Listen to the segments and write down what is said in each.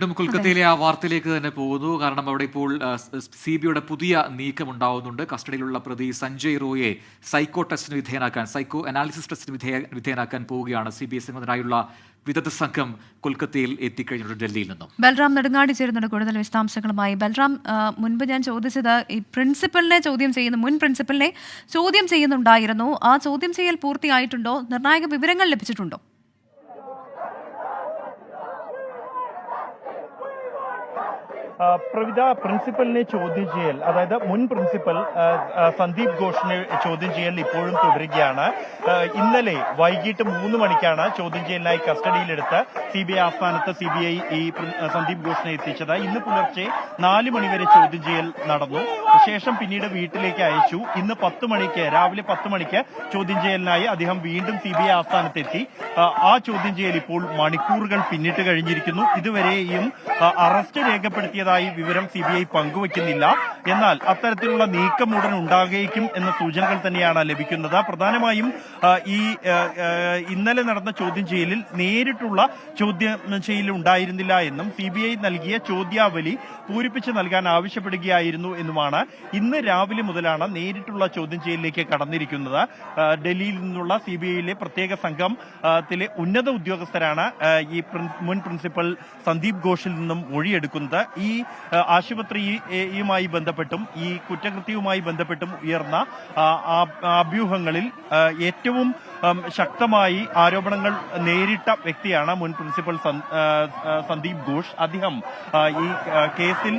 വീണ്ടും കൊൽക്കത്തയിലെ ആ വാർത്തയിലേക്ക് തന്നെ പോകുന്നു. കാരണം അവിടെ ഇപ്പോൾ സി ബിയുടെ പുതിയ നീക്കം ഉണ്ടാവുന്നുണ്ട് കസ്റ്റഡിയിലുള്ള പ്രതി സഞ്ജയ് റോയെ സൈക്കോ ടെസ്റ്റിന് വിധേയനാക്കാൻ സൈക്കോ അനാലിസിസ് ടെസ്റ്റിന് വിധേയ വിധേയനാക്കാൻ പോവുകയാണ് സി ബി എസ് എന്നതിനായുള്ള വിദഗ്ധ സംഘം കൊൽക്കത്തയിൽ എത്തിക്കഴിഞ്ഞിട്ടുണ്ട് ഡൽഹിയിൽ നിന്നും. ബൽറാം നെടുങ്ങാടി ചേരുന്നുണ്ട് കൂടുതൽ വിശദാംശങ്ങളുമായി. ബൽറാം മുൻപ് ഞാൻ ചോദിച്ചത് ഈ പ്രിൻസിപ്പലിനെ ചോദ്യം ചെയ്യുന്ന മുൻ പ്രിൻസിപ്പലിനെ ചോദ്യം ചെയ്യുന്നുണ്ടായിരുന്നു. ആ ചോദ്യം ചെയ്യൽ പൂർത്തിയായിട്ടുണ്ടോ? നിർണായക വിവരങ്ങൾ ലഭിച്ചിട്ടുണ്ടോ? ആ, പ്രവിധ പ്രിൻസിപ്പലിനെ ചോദ്യം ചെയ്യൽ അതായത് മുൻ പ്രിൻസിപ്പൽ സന്ദീപ് ഘോഷിനെ ചോദ്യം ചെയ്യൽ ഇപ്പോഴും തുടരുകയാണ്. ഇന്നലെ വൈകിട്ട് മൂന്ന് മണിക്കാണ് ചോദ്യം ചെയ്യലിനായി കസ്റ്റഡിയിലെടുത്ത് സി ബി ഐ ആസ്ഥാനത്ത് സി ബി ഐ ഈ സന്ദീപ് ഘോഷിനെ എത്തിച്ചത്. ഇന്ന് പുലർച്ചെ നാല് മണിവരെ ചോദ്യം ചെയ്യൽ നടന്നു. ശേഷം പിന്നീട് വീട്ടിലേക്ക് അയച്ചു. ഇന്ന് പത്ത് മണിക്ക് രാവിലെ പത്ത് മണിക്ക് ചോദ്യം ചെയ്യലിനായി അദ്ദേഹം വീണ്ടും സി ബി ഐ ആസ്ഥാനത്തെത്തി. ആ, ചോദ്യം ചെയ്യൽ ഇപ്പോൾ മണിക്കൂറുകൾ പിന്നിട്ട് കഴിഞ്ഞിരിക്കുന്നു. ഇതുവരെയും അറസ്റ്റ് അറസ്റ്റ് രേഖപ്പെടുത്തിയതായി വിവരം സി ബി ഐ പങ്കുവയ്ക്കുന്നില്ല. എന്നാൽ അത്തരത്തിലുള്ള നീക്കം ഉടൻ ഉണ്ടാകുകയും എന്ന സൂചനകൾ തന്നെയാണ് ലഭിക്കുന്നത്. പ്രധാനമായും ഈ ഇന്നലെ നടന്ന ചോദ്യം ചെയ്യലിൽ നേരിട്ടുള്ള ചോദ്യം ചെയ്യൽ ഉണ്ടായിരുന്നില്ല എന്നും സി ബി ഐ നൽകിയ ചോദ്യാവലി പൂരിപ്പിച്ച് നൽകാൻ ആവശ്യപ്പെടുകയായിരുന്നു എന്നുമാണ് ഇന്ന് രാവിലെ മുതലാണ് നേരിട്ടുള്ള ചോദ്യം ചെയ്യലിലേക്ക് കടന്നിരിക്കുന്നത്. ഡൽഹിയിൽ നിന്നുള്ള സി ബി ഐയിലെ പ്രത്യേക സംഘത്തിലെ ഉന്നത ഉദ്യോഗസ്ഥരാണ് ഈ മുൻ പ്രിൻസിപ്പൽ സന്ദീപ് ഘോഷിൽ നിന്നും മൊഴിയെടുക്കുന്നത്. ഈ ആശുപത്രിയുമായി ബന്ധപ്പെട്ടും ഈ കുറ്റകൃത്യവുമായി ബന്ധപ്പെട്ടും ഉയർന്ന അഭ്യൂഹങ്ങളിൽ ഏറ്റവും ശക്തമായി ആരോപണങ്ങൾ നേരിട്ട വ്യക്തിയാണ് മുൻ പ്രിൻസിപ്പൽ സന്ദീപ് ഘോഷ്. അദ്ദേഹം ഈ കേസിൽ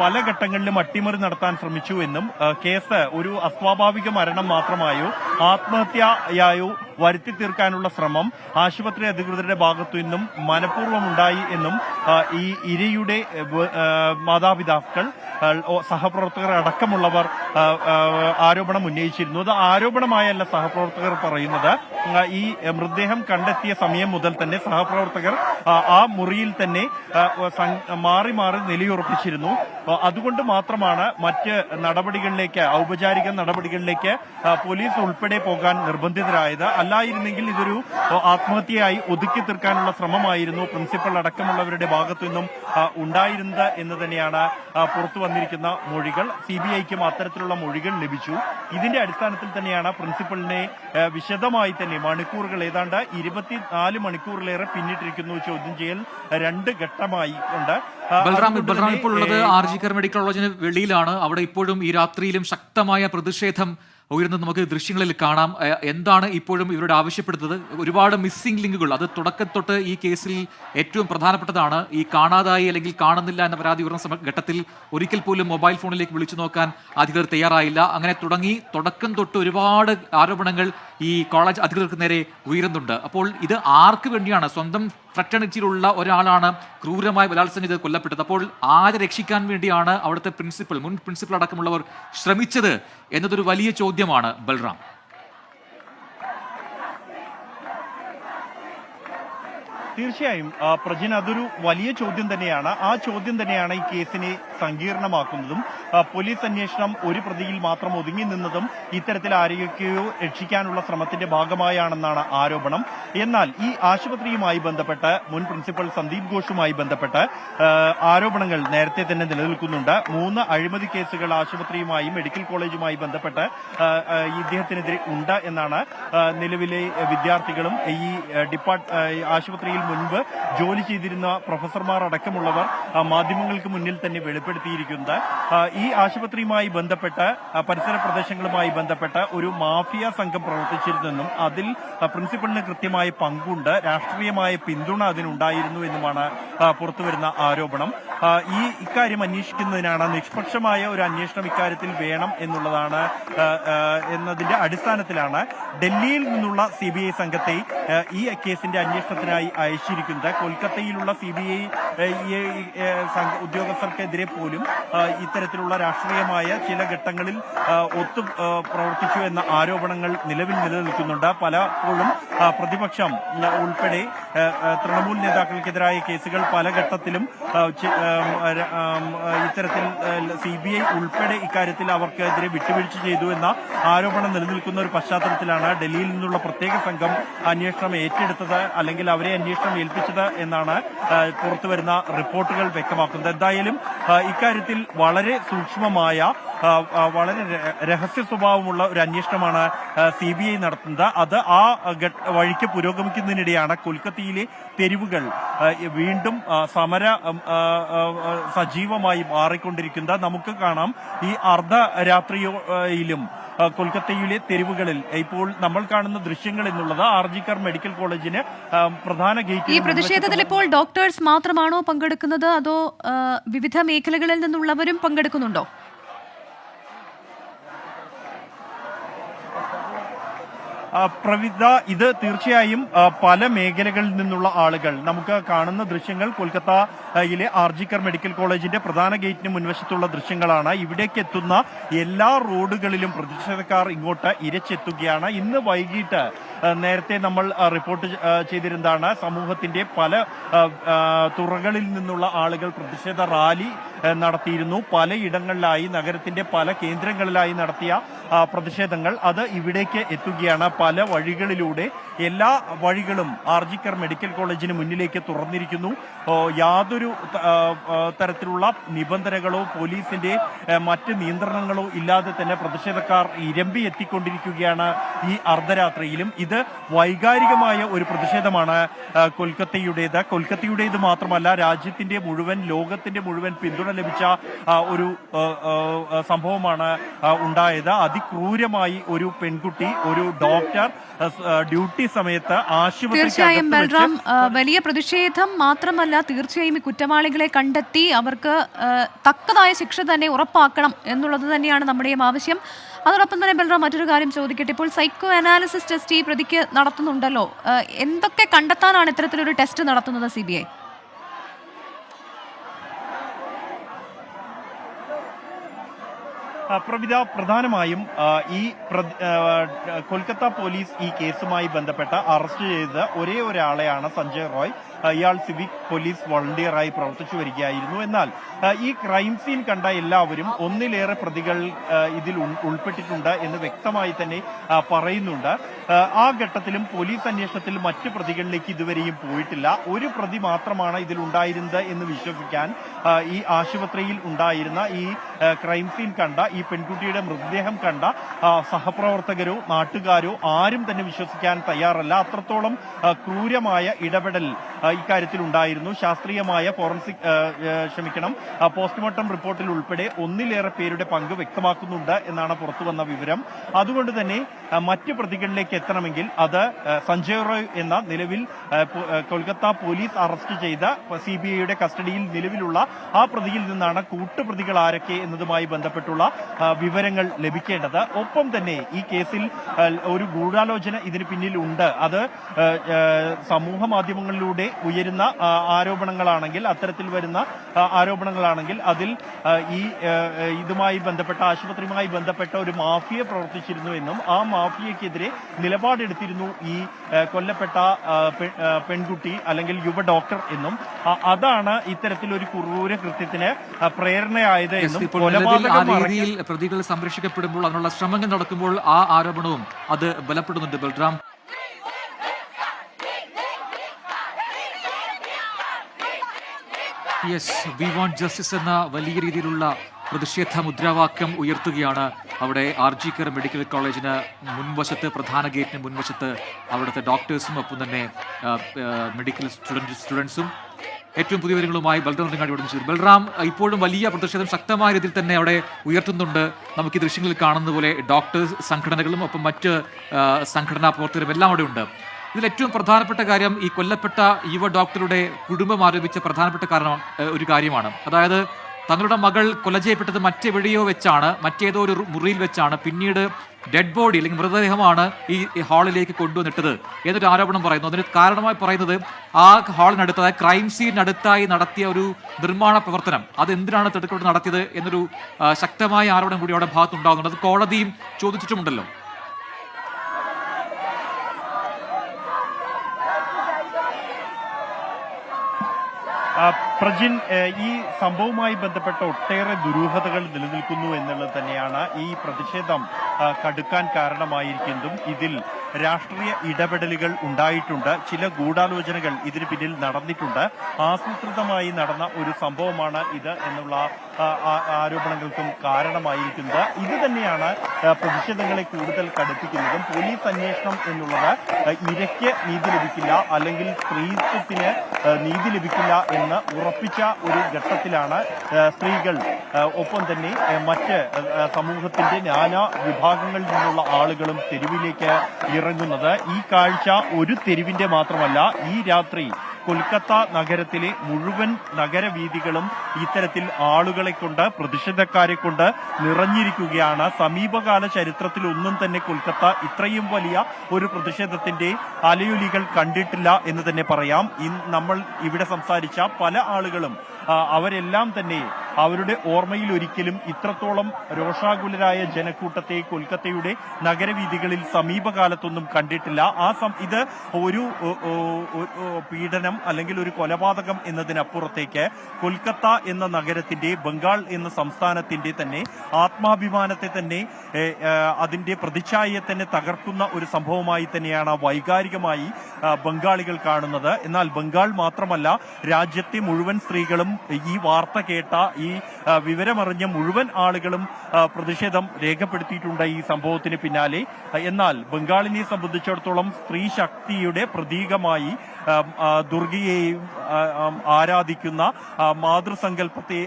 പല ഘട്ടങ്ങളിലും അട്ടിമറി നടത്താൻ ശ്രമിച്ചു എന്നും കേസ് ഒരു അസ്വാഭാവിക മരണം മാത്രമായോ ആത്മഹത്യയായോ വരുത്തി തീർക്കാനുള്ള ശ്രമം ആശുപത്രി അധികൃതരുടെ ഭാഗത്തു നിന്നും മനഃപൂർവമുണ്ടായി എന്നും ഈ ഇരയുടെ മാതാപിതാക്കൾ സഹപ്രവർത്തകർ അടക്കമുള്ളവർ ആരോപണം ഉന്നയിച്ചിരുന്നു. അത് ആരോപണമായല്ല സഹപ്രവർത്തകർ പറയുന്നത്. ഈ മൃതദേഹം കണ്ടെത്തിയ സമയം മുതൽ തന്നെ സഹപ്രവർത്തകർ ആ, മുറിയിൽ തന്നെ മാറി മാറി നിലയുറപ്പിച്ചിരുന്നു. അതുകൊണ്ട് മാത്രമാണ് മറ്റ് നടപടികളിലേക്ക് ഔപചാരിക നടപടികളിലേക്ക് പോലീസ് ഉൾപ്പെടെ പോകാൻ നിർബന്ധിതരായത്. അല്ലായിരുന്നെങ്കിൽ ഇതൊരു ആത്മഹത്യയായി ഒതുക്കി തീർക്കാനുള്ള ശ്രമമായിരുന്നു. പ്രിൻസിപ്പൽ അടക്കമുള്ളവരുടെ ഭാഗത്തു നിന്നും ഉണ്ടായിരുന്നത് എന്ന് തന്നെയാണ് പുറത്തു വന്നിരിക്കുന്ന മൊഴികൾ. സി ബി ഐക്കും അത്തരത്തിലുള്ള മൊഴികൾ ലഭിച്ചു. ഇതിന്റെ അടിസ്ഥാനത്തിൽ തന്നെയാണ് പ്രിൻസിപ്പലിനെ വിശദമായി തന്നെ മണിക്കൂറുകൾ ഏതാണ്ട് ഇരുപത്തിനാല് മണിക്കൂറിലേറെ പിന്നിട്ടിരിക്കുന്നു ചോദ്യം ചെയ്യൽ രണ്ട് ഘട്ടമായി ഉണ്ട് ആ, ബൽറാം ബൽറാം ഇപ്പോൾ ഉള്ളത് ആർ ജി കർ മെഡിക്കൽ കോളേജിന് വെളിയിലാണ്. അവിടെ ഇപ്പോഴും ഈ രാത്രിയിലും ശക്തമായ പ്രതിഷേധം ഉയരുന്നത് നമുക്ക് ദൃശ്യങ്ങളിൽ കാണാം. എന്താണ് ഇപ്പോഴും ഇവരുടെ ആവശ്യപ്പെടുന്നത്? ഒരുപാട് മിസ്സിംഗ് ലിങ്കുകൾ അത് തുടക്കത്തൊട്ട് ഈ കേസിൽ ഏറ്റവും പ്രധാനപ്പെട്ടതാണ്. ഈ കാണാതായി അല്ലെങ്കിൽ കാണുന്നില്ല എന്ന പരാതി ഉയർന്ന ഘട്ടത്തിൽ ഒരിക്കൽ പോലും മൊബൈൽ ഫോണിലേക്ക് വിളിച്ചു നോക്കാൻ അധികൃതർ തയ്യാറായില്ല. അങ്ങനെ തുടങ്ങി. തുടക്കം തൊട്ട് ഒരുപാട് ആരോപണങ്ങൾ ഈ കോളേജ് അധികൃതർക്ക് നേരെ ഉയരുന്നുണ്ട്. അപ്പോൾ ഇത് ആർക്ക് വേണ്ടിയാണ്? സ്വന്തം ഫ്രറ്റേണിറ്റിയിലുള്ള ഒരാളാണ് ക്രൂരമായി ബലാത്സംഗം ചെയ്ത് കൊല്ലപ്പെട്ടത്. അപ്പോൾ ആരെ രക്ഷിക്കാൻ വേണ്ടിയാണ് അവിടുത്തെ പ്രിൻസിപ്പൽ മുൻ പ്രിൻസിപ്പൽ അടക്കമുള്ളവർ ശ്രമിച്ചത് എന്നതൊരു വലിയ ചോദ്യമാണ് ബൽറാം. തീർച്ചയായും പ്രജിൻ അതൊരു വലിയ ചോദ്യം തന്നെയാണ്. ആ ചോദ്യം തന്നെയാണ് ഈ കേസിനെ സങ്കീർണമാക്കുന്നതും പോലീസ് അന്വേഷണം ഒരു പ്രതിയിൽ മാത്രം ഒതുങ്ങി നിന്നതും ഇത്തരത്തിൽ ആരെയൊക്കെയോ രക്ഷിക്കാനുള്ള ശ്രമത്തിന്റെ ഭാഗമായാണെന്നാണ് ആരോപണം. എന്നാൽ ഈ ആശുപത്രിയുമായി ബന്ധപ്പെട്ട് മുൻ പ്രിൻസിപ്പൽ സന്ദീപ് ഘോഷുമായി ബന്ധപ്പെട്ട് ആരോപണങ്ങൾ നേരത്തെ തന്നെ നിലനിൽക്കുന്നുണ്ട്. മൂന്ന് അഴിമതി കേസുകൾ ആശുപത്രിയുമായി മെഡിക്കൽ കോളേജുമായി ബന്ധപ്പെട്ട് ഇദ്ദേഹത്തിനെതിരെ ഉണ്ട് എന്നാണ് നിലവിലെ വിദ്യാർത്ഥികളും ഈ ഡിപ്പാർട്ട് ആശുപത്രിയിൽ മുൻപ് ജോലി ചെയ്തിരുന്ന പ്രൊഫസർമാർ അടക്കമുള്ളവർ മാധ്യമങ്ങൾക്ക് മുന്നിൽ തന്നെ വെളിപ്പെടുത്തിയിരിക്കുന്നത്. ഈ ആശുപത്രിയുമായി ബന്ധപ്പെട്ട് പരിസര പ്രദേശങ്ങളുമായി ബന്ധപ്പെട്ട് ഒരു മാഫിയ സംഘം പ്രവർത്തിച്ചിരുന്നെന്നും അതിൽ പ്രിൻസിപ്പലിന് കൃത്യമായ പങ്കുണ്ട് രാഷ്ട്രീയമായ പിന്തുണ അതിനുണ്ടായിരുന്നു എന്നുമാണ് പുറത്തുവരുന്ന ആരോപണം. ഈ ഇക്കാര്യം അന്വേഷിക്കുന്നതിനാണ് നിഷ്പക്ഷമായ ഒരു അന്വേഷണം ഇക്കാര്യത്തിൽ വേണം എന്നുള്ളതാണ് എന്നതിന്റെ അടിസ്ഥാനത്തിലാണ് ഡൽഹിയിൽ നിന്നുള്ള സി സംഘത്തെ ഈ കേസിന്റെ അന്വേഷണത്തിനായി അയച്ചിരിക്കുന്നത് കൊൽക്കത്തയിലുള്ള സി ബി ഐ ഉദ്യോഗസ്ഥർക്കെതിരെ പോലും ഇത്തരത്തിലുള്ള രാഷ്ട്രീയമായ ചില ഘട്ടങ്ങളിൽ ഒത്തു പ്രവർത്തിച്ചു എന്ന ആരോപണങ്ങൾ നിലവിൽ നിലനിൽക്കുന്നുണ്ട്. പലപ്പോഴും പ്രതിപക്ഷം ഉൾപ്പെടെ തൃണമൂൽ നേതാക്കൾക്കെതിരായ കേസുകൾ പല ഘട്ടത്തിലും ഇത്തരത്തിൽ സി ബി ഐ ഉൾപ്പെടെ ഇക്കാര്യത്തിൽ അവർക്കെതിരെ വിട്ടുവീഴ്ച ചെയ്തു എന്ന ആരോപണം നിലനിൽക്കുന്ന ഒരു പശ്ചാത്തലത്തിലാണ് ഡൽഹിയിൽ നിന്നുള്ള പ്രത്യേക സംഘം അന്വേഷണം ഏറ്റെടുത്തത്. അല്ലെങ്കിൽ അവരെ അന്വേഷണം അന്വേഷണം ഏൽപ്പിച്ചത് എന്നാണ് പുറത്തുവരുന്ന റിപ്പോർട്ടുകൾ വ്യക്തമാക്കുന്നത്. എന്തായാലും ഇക്കാര്യത്തിൽ വളരെ സൂക്ഷ്മമായ വളരെ രഹസ്യ സ്വഭാവമുള്ള ഒരു അന്വേഷണമാണ് സി ബി ഐ നടത്തുന്നത്. അത് ആ വഴിക്ക് പുരോഗമിക്കുന്നതിനിടെയാണ് കൊൽക്കത്തയിലെ തെരുവുകൾ വീണ്ടും സമര സജീവമായി മാറിക്കൊണ്ടിരിക്കുന്നത്. നമുക്ക് കാണാം ഈ അർദ്ധരാത്രിയിലും കൊൽക്കത്തയിലെ തെരുവുകളിൽ. ഇപ്പോൾ നമ്മൾ കാണുന്ന ദൃശ്യങ്ങൾ എന്നുള്ളത് ആർജിക്കർ മെഡിക്കൽ കോളേജിന് പ്രധാന ഗേറ്റ് ഈ പ്രതിഷേധത്തിൽ ഇപ്പോൾ ഡോക്ടേഴ്സ് മാത്രമാണോ പങ്കെടുക്കുന്നത്? അതോ വിവിധ മേഖലകളിൽ നിന്നുള്ളവരും പങ്കെടുക്കുന്നുണ്ടോ? പ്രവിധ ഇത് തീർച്ചയായും പല മേഖലകളിൽ നിന്നുള്ള ആളുകൾ. നമുക്ക് കാണുന്ന ദൃശ്യങ്ങൾ കൊൽക്കത്തയിലെ ആർജിക്കർ മെഡിക്കൽ കോളേജിന്റെ പ്രധാന ഗേറ്റിന് മുൻവശത്തുള്ള ദൃശ്യങ്ങളാണ്. ഇവിടേക്ക് എത്തുന്ന എല്ലാ റോഡുകളിലും പ്രതിഷേധക്കാർ ഇങ്ങോട്ട് ഇരച്ചെത്തുകയാണ്. ഇന്ന് വൈകിട്ട് നേരത്തെ നമ്മൾ റിപ്പോർട്ട് ചെയ്തിരുന്നതാണ്. സമൂഹത്തിന്റെ പല തുറകളിൽ നിന്നുള്ള ആളുകൾ പ്രതിഷേധ റാലി നടത്തിയിരുന്നു. പലയിടങ്ങളിലായി നഗരത്തിന്റെ പല കേന്ദ്രങ്ങളിലായി നടത്തിയ പ്രതിഷേധങ്ങൾ അത് ഇവിടേക്ക് എത്തുകയാണ്. പല വഴികളിലൂടെ എല്ലാ വഴികളും ആർജിക്കർ മെഡിക്കൽ കോളേജിന് മുന്നിലേക്ക് തുറന്നിരിക്കുന്നു. യാതൊരു തരത്തിലുള്ള നിബന്ധനകളോ പോലീസിന്റെ മറ്റ് നിയന്ത്രണങ്ങളോ ഇല്ലാതെ തന്നെ പ്രതിഷേധക്കാർ ഇരമ്പി എത്തിക്കൊണ്ടിരിക്കുകയാണ് ഈ അർദ്ധരാത്രിയിലും. ഇത് വൈകാരികമായ ഒരു പ്രതിഷേധമാണ് കൊൽക്കത്തയുടേത്. കൊൽക്കത്തയുടേത് മാത്രമല്ല രാജ്യത്തിന്റെ മുഴുവൻ ലോകത്തിന്റെ മുഴുവൻ പിന്തുണ ലഭിച്ച ആ, ഒരു സംഭവമാണ് ഉണ്ടായത്. അതിക്രൂരമായി ഒരു പെൺകുട്ടി ഒരു ഡോക്ടർ ഡ്യൂട്ടി സമയത്ത് തീർച്ചയായും ബൽറാം വലിയ പ്രതിഷേധം മാത്രമല്ല തീർച്ചയായും ഈ കുറ്റവാളികളെ കണ്ടെത്തി അവർക്ക് തക്കതായ ശിക്ഷ തന്നെ ഉറപ്പാക്കണം എന്നുള്ളത് തന്നെയാണ് നമ്മുടെയും ആവശ്യം. അതോടൊപ്പം തന്നെ ബൽറാം മറ്റൊരു കാര്യം ചോദിക്കട്ടെ ഇപ്പോൾ സൈക്കോ അനാലിസിസ് ടെസ്റ്റ് ഈ പ്രതിക്ക് നടത്തുന്നുണ്ടല്ലോ. എന്തൊക്കെ കണ്ടെത്താനാണ് ഇത്തരത്തിലൊരു ടെസ്റ്റ് നടത്തുന്നത് സി ബി ഐ ആ, പ്രവിധ പ്രധാനമായും ഈ കൊൽക്കത്ത പോലീസ് ഈ കേസുമായി ബന്ധപ്പെട്ട അറസ്റ്റ് ചെയ്ത ഒരേ ഒരാളെയാണ് സഞ്ജയ് റോയ്. ഇയാൾ സിവിക് പോലീസ് വളണ്ടിയറായി പ്രവർത്തിച്ചു വരികയായിരുന്നു. എന്നാൽ ഈ ക്രൈം സീൻ കണ്ട എല്ലാവരും ഒന്നിലേറെ പ്രതികൾ ഇതിൽ ഉൾപ്പെട്ടിട്ടുണ്ട് എന്ന് വ്യക്തമായി തന്നെ പറയുന്നുണ്ട്. ആ, ഘട്ടത്തിലും പോലീസ് അന്വേഷണത്തിൽ മറ്റ് പ്രതികളിലേക്ക് ഇതുവരെയും പോയിട്ടില്ല. ഒരു പ്രതി മാത്രമാണ് ഇതിൽ ഉണ്ടായിരുന്നത് എന്ന് വിശ്വസിക്കാൻ ഈ ആശുപത്രിയിൽ ഉണ്ടായിരുന്ന ഈ ക്രൈം സീൻ കണ്ട ഈ പെൺകുട്ടിയുടെ മൃതദേഹം കണ്ട സഹപ്രവർത്തകരോ നാട്ടുകാരോ ആരും തന്നെ വിശ്വസിക്കാൻ തയ്യാറല്ല. അത്രത്തോളം ക്രൂരമായ ഇടപെടൽ ഉണ്ടായിരുന്നു ശാസ്ത്രീയമായ ഫോറൻസിക് ക്ഷമിക്കണം പോസ്റ്റ്മോർട്ടം റിപ്പോർട്ടിൽ ഉൾപ്പെടെ ഒന്നിലേറെ പേരുടെ പങ്ക് വ്യക്തമാക്കുന്നുണ്ട് എന്നാണ് പുറത്തു വന്ന വിവരം. അതുകൊണ്ട് തന്നെ മറ്റ് പ്രതികളിലേക്ക് എത്തണമെങ്കിൽ അത് സഞ്ജയ് റോയ് എന്ന നിലവിൽ കൊൽക്കത്ത പോലീസ് അറസ്റ്റ് ചെയ്ത സി ബി ഐയുടെ കസ്റ്റഡിയിൽ നിലവിലുള്ള ആ പ്രതിയിൽ നിന്നാണ് കൂട്ടുപ്രതികൾ ആരൊക്കെ എന്നതുമായി ബന്ധപ്പെട്ടുള്ള വിവരങ്ങൾ ലഭിക്കേണ്ടത്. ഒപ്പം തന്നെ ഈ കേസിൽ ഒരു ഗൂഢാലോചന ഇതിന് പിന്നിലുണ്ട്. അത് സമൂഹ മാധ്യമങ്ങളിലൂടെ ഉയരുന്ന ആരോപണങ്ങളാണെങ്കിൽ അത്തരത്തിൽ വരുന്ന ആരോപണങ്ങളാണെങ്കിൽ അതിൽ ഈ ഇതുമായി ബന്ധപ്പെട്ട ആശുപത്രിയുമായി ബന്ധപ്പെട്ട ഒരു മാഫിയ പ്രവർത്തിച്ചിരുന്നു എന്നും ആ മാഫിയക്കെതിരെ നിലപാടെടുത്തിരുന്നു ഈ കൊല്ലപ്പെട്ട പെൺകുട്ടി അല്ലെങ്കിൽ യുവ ഡോക്ടർ എന്നും. അതാണ് ഇത്തരത്തിൽ ഒരു ക്രൂര കൃത്യത്തിന് പ്രേരണയായത് എന്നും. പ്രതികൾ സംരക്ഷിക്കപ്പെടുമ്പോൾ അതിനുള്ള ശ്രമങ്ങൾ നടക്കുമ്പോൾ ആ ആരോപണവും അത് ബലപ്പെടുന്നുണ്ട് Balram. Yes we want justice എന്ന വലിയ രീതിയിലുള്ള പ്രതിഷേധ മുദ്രാവാക്യം ഉയർത്തുകയാണ് അവിടെ ആർ ജി മെഡിക്കൽ കോളേജിന് മുൻവശത്ത് പ്രധാന ഗേറ്റിന് മുൻവശത്ത് അവിടുത്തെ ഡോക്ടേഴ്സും ഒപ്പം തന്നെ മെഡിക്കൽ സ്റ്റുഡന്റ് സ്റ്റുഡൻസും ഏറ്റവും പുതിയ വിവരങ്ങളുമായി ബൽറാം റിങ്ങാടി ഇവിടെ ബൽറാം ഇപ്പോഴും വലിയ പ്രതിഷേധം ശക്തമായ രീതിയിൽ തന്നെ അവിടെ ഉയർത്തുന്നുണ്ട്. നമുക്ക് ഈ ദൃശ്യങ്ങളിൽ കാണുന്ന പോലെ ഡോക്ടേഴ്സ് സംഘടനകളും ഒപ്പം മറ്റ് സംഘടനാ പ്രവർത്തകരും എല്ലാം അവിടെ ഉണ്ട് ഇതിൽ ഏറ്റവും പ്രധാനപ്പെട്ട കാര്യം ഈ കൊല്ലപ്പെട്ട യുവ ഡോക്ടറുടെ കുടുംബം ആരോപിച്ച പ്രധാനപ്പെട്ട കാരണം ഒരു കാര്യമാണ്. അതായത് തങ്ങളുടെ മകൾ കൊല ചെയ്യപ്പെട്ടത് മറ്റെവിടെയോ വെച്ചാണ് മറ്റേതോ ഒരു മുറിയിൽ വെച്ചാണ് പിന്നീട് ഡെഡ് ബോഡി അല്ലെങ്കിൽ മൃതദേഹമാണ് ഈ ഹാളിലേക്ക് കൊണ്ടുവന്നിട്ടത് എന്നൊരു ആരോപണം പറയുന്നു. അതിന് കാരണമായി പറയുന്നത് ആ ഹാളിനടുത്ത് അതായത് ക്രൈം സീനിനടുത്തായി നടത്തിയ ഒരു നിർമ്മാണ പ്രവർത്തനം. അത് എന്തിനാണ് തിടുക്കോട്ട് നടത്തിയത് എന്നൊരു ശക്തമായ ആരോപണം കൂടി അവിടെ ഭാഗത്തുണ്ടാകുന്നുണ്ട്. അത് കോടതിയും ചോദിച്ചിട്ടുമുണ്ടല്ലോ. പ്രജിൻ ഈ സംഭവവുമായി ബന്ധപ്പെട്ട ഒട്ടേറെ ദുരൂഹതകൾ നിലനിൽക്കുന്നു എന്നുള്ളത് തന്നെയാണ് ഈ പ്രതിഷേധം കടുക്കാൻ കാരണമായിരിക്കുന്നതും ഇതിൽ. രാഷ്ട്രീയ ഇടപെടലുകൾ ഉണ്ടായിട്ടുണ്ട്. ചില ഗൂഢാലോചനകൾ ഇതിന് പിന്നിൽ നടന്നിട്ടുണ്ട്. ആസൂത്രിതമായി നടന്ന ഒരു സംഭവമാണ് ഇത് എന്നുള്ള ആരോപണങ്ങൾക്കും കാരണമായിരിക്കുന്നത്. ഇത് തന്നെയാണ് പ്രതിഷേധങ്ങളെ കൂടുതൽ കടുപ്പിക്കുന്നതും. പോലീസ് അന്വേഷണം എന്നുള്ളത് ഇരയ്ക്ക് നീതി ലഭിക്കില്ല അല്ലെങ്കിൽ സ്ത്രീത്വത്തിന് നീതി ലഭിക്കില്ല എന്ന് ഉറപ്പിച്ച ഒരു ഘട്ടത്തിലാണ് സ്ത്രീകൾ ഒപ്പം തന്നെ മറ്റ് സമൂഹത്തിന്റെ നാനാ വിഭാഗങ്ങളിൽ നിന്നുള്ള ആളുകളും തെരുവിലേക്ക് ഇറങ്ങുന്നത്. ഈ കാഴ്ച ഒരു തെരുവിന്റെ മാത്രമല്ല ഈ രാത്രി കൊൽക്കത്ത നഗരത്തിലെ മുഴുവൻ നഗരവീഥികളും ഇത്തരത്തിൽ ആളുകളെ കൊണ്ട് പ്രതിഷേധക്കാരെ കൊണ്ട് നിറഞ്ഞിരിക്കുകയാണ്. സമീപകാല ചരിത്രത്തിൽ ഒന്നും തന്നെ കൊൽക്കത്ത ഇത്രയും വലിയ ഒരു പ്രതിഷേധത്തിന്റെ അലയൊലികൾ കണ്ടിട്ടില്ല എന്ന് തന്നെ പറയാം. നമ്മൾ ഇവിടെ സംസാരിച്ച പല ആളുകളും അവരെല്ലാം തന്നെ അവരുടെ ഓർമ്മയിൽ ഒരിക്കലും ഇത്രത്തോളം രോഷാകുലരായ ജനക്കൂട്ടത്തെ കൊൽക്കത്തയുടെ നഗരവീഥികളിൽ സമീപകാലത്തൊന്നും കണ്ടിട്ടില്ല. ആ സം ഇത് ഒരു പീഡനം അല്ലെങ്കിൽ ഒരു കൊലപാതകം എന്നതിനപ്പുറത്തേക്ക് കൊൽക്കത്ത എന്ന നഗരത്തിന്റെ ബംഗാൾ എന്ന സംസ്ഥാനത്തിന്റെ തന്നെ ആത്മാഭിമാനത്തെ തന്നെ അതിന്റെ പ്രതിച്ഛായയെ തന്നെ തകർക്കുന്ന ഒരു സംഭവമായി തന്നെയാണ് വൈകാരികമായി ബംഗാളികൾ കാണുന്നത്. എന്നാൽ ബംഗാൾ മാത്രമല്ല രാജ്യത്തെ മുഴുവൻ സ്ത്രീകളും ഈ വാർത്ത കേട്ട ഈ വിവരമറിഞ്ഞ മുഴുവൻ ആളുകളും പ്രതിഷേധം രേഖപ്പെടുത്തിയിട്ടുണ്ട് ഈ സംഭവത്തിന് പിന്നാലെ. എന്നാൽ ബംഗാളിനെ സംബന്ധിച്ചിടത്തോളം സ്ത്രീ ശക്തിയുടെ പ്രതീകമായി ദുർഗയെയും ആരാധിക്കുന്ന മാതൃസങ്കല്പത്തെ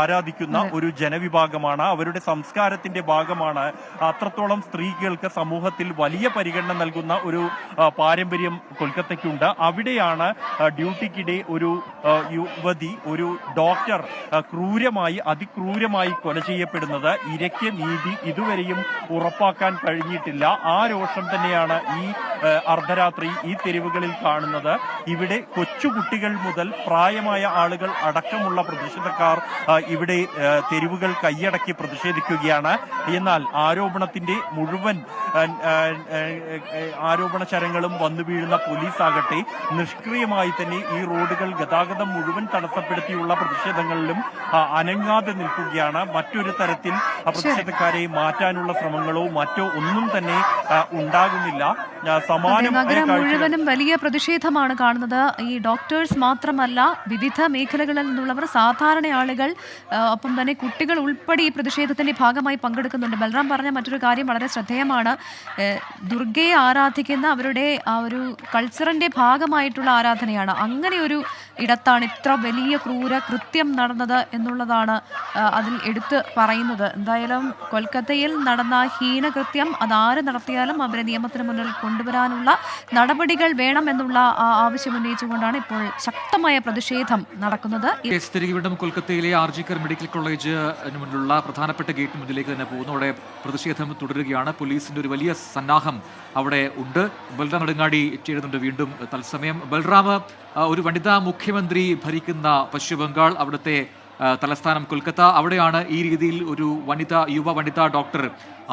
ആരാധിക്കുന്ന ഒരു ജനവിഭാഗമാണ്. അവരുടെ സംസ്കാരത്തിന്റെ ഭാഗമാണ്. അത്രത്തോളം സ്ത്രീകൾക്ക് സമൂഹത്തിൽ വലിയ പരിഗണന നൽകുന്ന ഒരു പാരമ്പര്യം കൊൽക്കത്തയ്ക്കുണ്ട്. അവിടെയാണ് ഡ്യൂട്ടിക്കിടെ ഒരു യുവതി ഒരു ഡോക്ടർ ക്രൂരമായി അതിക്രൂരമായി കൊല ചെയ്യപ്പെടുന്നത് ഇരയ്ക്ക് നീതി ഇതുവരെയും ഉറപ്പാക്കാൻ കഴിഞ്ഞിട്ടില്ല. ആ രോഷം തന്നെയാണ് ഈ അർദ്ധരാത്രി ഈ തെരുവുകളിൽ കാണുന്നത്. ഇവിടെ കൊച്ചുകുട്ടികൾ മുതൽ പ്രായമായ ആളുകൾ അടക്കമുള്ള പ്രതിഷേധക്കാർ ഇവിടെ തെരുവുകൾ കൈയടക്കി പ്രതിഷേധിക്കുകയാണ്. എന്നാൽ ആരോപണത്തിന്റെ മുഴുവൻ ആരോപണ ചരങ്ങളും വന്നു വീഴുന്ന പോലീസ് ആകട്ടെ നിഷ്ക്രിയമായി തന്നെ ഈ റോഡുകൾ ഗതാഗതം മുഴുവൻ തടസ്സപ്പെടുത്തിയുള്ള പ്രതിഷേധങ്ങളിലും അനങ്ങാതെ നിൽക്കുകയാണ്. മറ്റൊരു തരത്തിൽ പ്രതിഷേധക്കാരെ മാറ്റാനുള്ള ശ്രമങ്ങളോ മറ്റോ ഒന്നും തന്നെ ഉണ്ടാകുന്നില്ല. നഗരം മുഴുവനും വലിയ പ്രതിഷേധമാണ് കാണുന്നത്. ഈ ഡോക്ടേഴ്സ് മാത്രമല്ല വിവിധ മേഖലകളിൽ നിന്നുള്ളവർ സാധാരണ ആളുകൾ ഒപ്പം തന്നെ കുട്ടികൾ ഉൾപ്പെടെ ഈ പ്രതിഷേധത്തിന്റെ ഭാഗമായി പങ്കെടുക്കുന്നുണ്ട്. ബൽറാം പറഞ്ഞ മറ്റൊരു കാര്യം വളരെ ശ്രദ്ധേയമാണ്. ദുർഗയെ ആരാധിക്കുന്ന അവരുടെ ആ ഒരു കൾച്ചറിന്റെ ഭാഗമായിട്ടുള്ള ആരാധനയാണ്. അങ്ങനെ ഒരു ഇടത്താണ് ഇത്ര വലിയ ക്രൂര കൃത്യം നടന്നത് എന്നുള്ളതാണ് അതിൽ എടുത്ത് പറയുന്നത്. എന്തായാലും കൊൽക്കത്തയിൽ നടന്ന ഹീനകൃത്യം അതാര് നടത്തിയാലും അവരെ നിയമത്തിന് മുന്നിൽ കൊണ്ടുവരാനുള്ള നടപടികൾ വേണം എന്നുള്ള ആ ആവശ്യം ഉന്നയിച്ചുകൊണ്ടാണ് ഇപ്പോൾ ശക്തമായ പ്രതിഷേധം നടക്കുന്നത്. തിരികെ കൊൽക്കത്തയിലെ ആർജിക്കർ മെഡിക്കൽ കോളേജ് മുന്നിലുള്ള പ്രധാനപ്പെട്ട ഗേറ്റ് മുന്നിലേക്ക് തന്നെ പോകുന്നു. അവിടെ പ്രതിഷേധം തുടരുകയാണ്. പോലീസിന്റെ ഒരു വലിയ സന്നാഹം അവിടെ ഉണ്ട്. ബൽറാം നെടുങ്ങാടി ചേരുന്നുണ്ട് വീണ്ടും തത്സമയം. ബൽറാം ഒരു വനിതാ മുഖ്യമന്ത്രി ഭരിക്കുന്ന പശ്ചിമബംഗാൾ അവിടുത്തെ തലസ്ഥാനം കൊൽക്കത്ത അവിടെയാണ് ഈ രീതിയിൽ ഒരു വനിത യുവ വനിതാ ഡോക്ടർ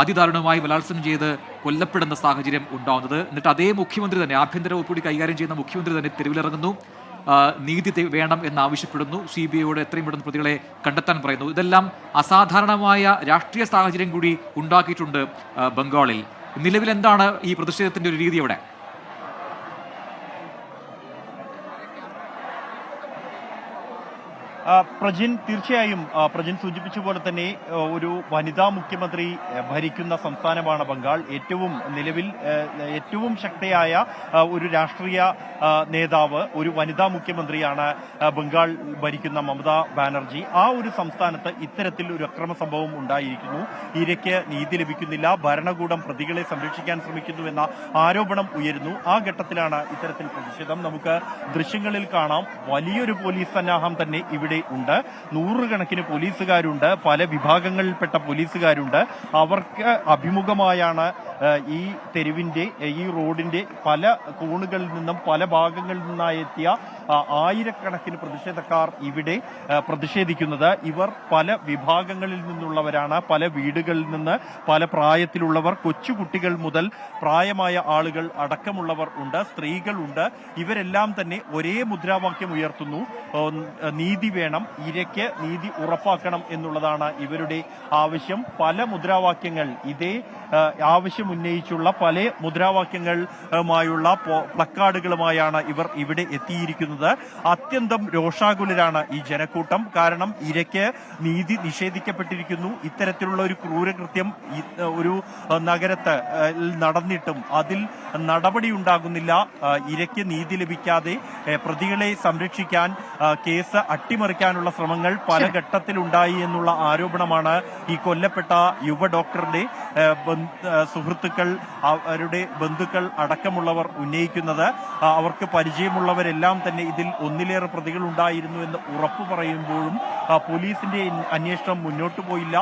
അതിദാരുണമായി ബലാത്സംഗം ചെയ്ത് കൊല്ലപ്പെടുന്ന സാഹചര്യം ഉണ്ടാവുന്നത്. എന്നിട്ട് അതേ മുഖ്യമന്ത്രി തന്നെ ആഭ്യന്തര വകുപ്പ് കൈകാര്യം ചെയ്യുന്ന മുഖ്യമന്ത്രി തന്നെ തെരുവിലിറങ്ങുന്നു. നീതി വേണം എന്നാവശ്യപ്പെടുന്നു സി ബി ഐയോട് എത്രയും പെട്ടെന്ന് പ്രതികളെ കണ്ടെത്താൻ പറയുന്നു. ഇതെല്ലാം അസാധാരണമായ രാഷ്ട്രീയ സാഹചര്യം കൂടി ഉണ്ടാക്കിയിട്ടുണ്ട് ബംഗാളിൽ. നിലവിൽ എന്താണ് ഈ പ്രതിഷേധത്തിന്റെ ഒരു രീതി അവിടെ? പ്രജിൻ തീർച്ചയായും പ്രജിൻ സൂചിപ്പിച്ച പോലെ തന്നെ ഒരു വനിതാ മുഖ്യമന്ത്രി ഭരിക്കുന്ന സംസ്ഥാനമാണ് ബംഗാൾ. ഏറ്റവും നിലവിൽ ഏറ്റവും ശക്തയായ ഒരു രാഷ്ട്രീയ നേതാവ് ഒരു വനിതാ മുഖ്യമന്ത്രിയാണ് ബംഗാൾ ഭരിക്കുന്ന മമതാ ബാനർജി. ആ ഒരു സംസ്ഥാനത്ത് ഇത്തരത്തിൽ ഒരു അക്രമ സംഭവം ഉണ്ടായിരിക്കുന്നു. ഇരയ്ക്ക് നീതി ലഭിക്കുന്നില്ല. ഭരണകൂടം പ്രതികളെ സംരക്ഷിക്കാൻ ശ്രമിക്കുന്നുവെന്ന ആരോപണം ഉയരുന്നു. ആ ഘട്ടത്തിലാണ് ഇത്തരത്തിൽ പ്രതിഷേധം. നമുക്ക് ദൃശ്യങ്ങളിൽ കാണാം. വലിയൊരു പോലീസ് സന്നാഹം തന്നെ ഇവിടെ ഉണ്ട്. നൂറുകണക്കിന് പോലീസുകാരുണ്ട്. പല വിഭാഗങ്ങളിൽപ്പെട്ട പോലീസുകാരുണ്ട്. അവർക്ക് അഭിമുഖമായാണ് ഈ തെരുവിന്റെ ഈ റോഡിന്റെ പല കോണുകളിൽ നിന്നും പല ഭാഗങ്ങളിൽ നിന്നായി എത്തിയ ആയിരക്കണക്കിന് പ്രതിഷേധക്കാർ ഇവിടെ പ്രതിഷേധിക്കുന്നത്. ഇവർ പല വിഭാഗങ്ങളിൽ നിന്നുള്ളവരാണ്. പല വീടുകളിൽ നിന്ന് പല പ്രായത്തിലുള്ളവർ കൊച്ചുകുട്ടികൾ മുതൽ പ്രായമായ ആളുകൾ അടക്കമുള്ളവർ ഉണ്ട് സ്ത്രീകളുണ്ട് ഇവരെല്ലാം തന്നെ ഒരേ മുദ്രാവാക്യം ഉയർത്തുന്നു. നീതി വേണം ഇരയ്ക്ക് നീതി ഉറപ്പാക്കണം എന്നുള്ളതാണ് ഇവരുടെ ആവശ്യം. പല മുദ്രാവാക്യങ്ങൾ ഇതേ ആവശ്യം ഉന്നയിച്ചുള്ള പല മുദ്രാവാക്യങ്ങളുമായുള്ള പ്ലക്കാർഡുകളുമായാണ് ഇവർ ഇവിടെ എത്തിയിരിക്കുന്നത്. അത്യന്തം രോഷാകുലരാണ് ഈ ജനക്കൂട്ടം. കാരണം ഇരയ്ക്ക് നീതി നിഷേധിക്കപ്പെട്ടിരിക്കുന്നു. ഇത്തരത്തിലുള്ള ഒരു ക്രൂരകൃത്യം ഒരു നഗരത്ത് നടന്നിട്ടും അതിൽ നടപടി ഉണ്ടാകുന്നില്ല ഇരയ്ക്ക് നീതി ലഭിക്കാതെ പ്രതികളെ സംരക്ഷിക്കാൻ കേസ് അട്ടിമറിക്കാനുള്ള ശ്രമങ്ങൾ പല ഘട്ടത്തിലുണ്ടായി എന്നുള്ള ആരോപണമാണ് ഈ കൊല്ലപ്പെട്ട യുവ ഡോക്ടറുടെ ഏഹ്, സുഹൃത്തുക്കൾ അവരുടെ ബന്ധുക്കൾ അടക്കമുള്ളവർ ഉന്നയിക്കുന്നത് അവർക്ക് പരിചയമുള്ളവരെല്ലാം തന്നെ ഇതിൽ ഒന്നിലേറെ പ്രതികൾ ഉണ്ടായിരുന്നു എന്ന് ഉറപ്പു പറയുമ്പോഴും പോലീസിന്റെ അന്വേഷണം മുന്നോട്ട് പോയില്ല.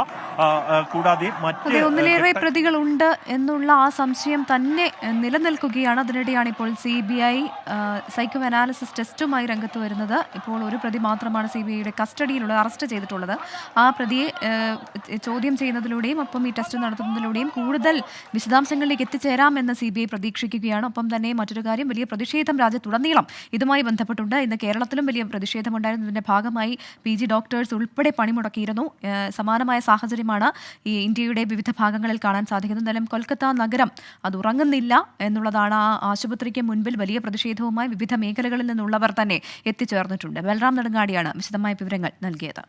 കൂടാതെ മറ്റ് ഒന്നിലേറെ പ്രതികൾ പ്രതികളുണ്ട് എന്നുള്ള ആ സംശയം തന്നെ നിലനിൽക്കുകയാണ്. അതിനിടെയാണ് ഇപ്പോൾ C B I psycho analysis ടെസ്റ്റുമായി രംഗത്ത് വരുന്നത്. ഇപ്പോൾ ഒരു പ്രതി മാത്രമാണ് സി ബി ഐയുടെ കസ്റ്റഡിയിലുള്ള അറസ്റ്റ് ചെയ്തിട്ടുള്ളത്. ആ പ്രതിയെ ചോദ്യം ചെയ്യുന്നതിലൂടെയും ഒപ്പം ഈ ടെസ്റ്റ് നടത്തുന്നതിലൂടെയും കൂടുതൽ വിശദാംശങ്ങളിലേക്ക് എത്തിച്ചേരാമെന്ന് സി ബി ഐ പ്രതീക്ഷിക്കുകയാണ്. ഒപ്പം തന്നെ മറ്റൊരു കാര്യം വലിയ പ്രതിഷേധം രാജ്യത്തുടനീളം ഇതുമായി ബന്ധപ്പെട്ടുണ്ട്. ഇന്ന് കേരളത്തിലും വലിയ പ്രതിഷേധമുണ്ടായിരുന്നതിന്റെ ഭാഗമായി പി ജി ഡോക്ടേഴ്സ് ഉൾപ്പെടെ പണിമുടക്കിയിരുന്നു. സമാനമായ സാഹചര്യമാണ് ഈ ഇന്ത്യയുടെ വിവിധ ഭാഗങ്ങളിൽ കാണാൻ സാധിക്കുന്നത്. എന്തായാലും കൊൽക്കത്ത നഗരം അത് ഉറങ്ങുന്നില്ല എന്നുള്ളതാണ് ആ ആശുപത്രിക്ക് മുൻപിൽ വലിയ പ്രതിഷേധവുമായി വിവിധ മേഖലകളിൽ നിന്നുള്ളവർ തന്നെ എത്തിച്ചേർന്നിട്ടുണ്ട്. ബൽറാം നെടുങ്ങാടിയാണ് വിശദമായ വിവരങ്ങൾ നൽകിയത്.